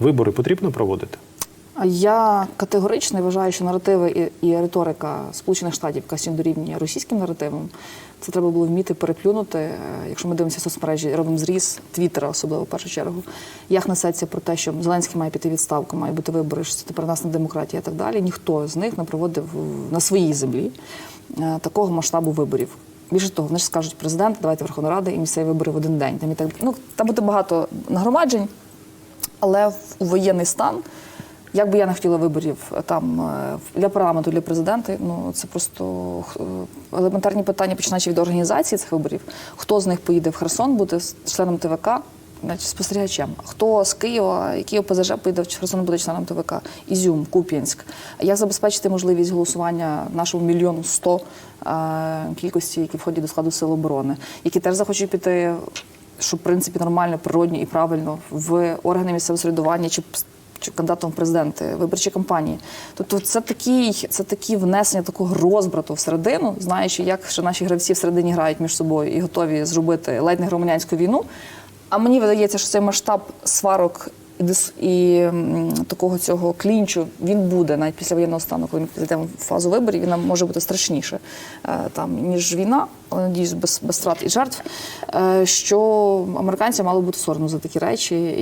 Вибори потрібно проводити? Я категорично вважаю, що наративи і, і риторика Сполучених Штатів, яка дорівнює російським наративам, це треба було вміти переплюнути. Е, Якщо ми дивимося соцмережі, робимо зріз Твіттера, особливо в першу чергу, як несеться про те, що Зеленський має піти відставку, має бути вибори, що це тепер нас на демократія і так далі. Ніхто з них не проводив на своїй землі е, такого масштабу виборів. Більше того, вони ж скажуть президент, давайте Верховна Рада і місцеві вибори в один день. Там і так ну там буде багато нагромаджень, але у воєнний стан. Як би я не хотіла виборів е, там е, для парламенту, для президента, ну це просто е, елементарні питання, починаючи від організації цих виборів. Хто з них поїде в Херсон, буде членом ТВК, значить спостерігачем. Хто з Києва, який ОПЗЖ поїде в Херсон, буде членом ТВК, Ізюм, Куп'янськ. Як забезпечити можливість голосування нашому мільйону сто кількості, які входять до складу сил оборони, які теж захочуть піти, що в принципі нормально, природньо і правильно в органи місцевого самоврядування чи чи кандидатом в президенти, виборчі кампанії. Тобто це такий, це такі внесення такого розбрату всередину, знаючи, як ще наші гравці всередині грають між собою і готові зробити ледь не громадянську війну. А мені видається, що цей масштаб сварок і, дис, і такого цього клінчу він буде навіть після воєнного стану, коли ми підійдемо в фазу виборів, він нам може бути страшніше е, там ніж війна, але надіюсь, без, без страт і жертв. Е, що американцям мало бути соромно за такі речі.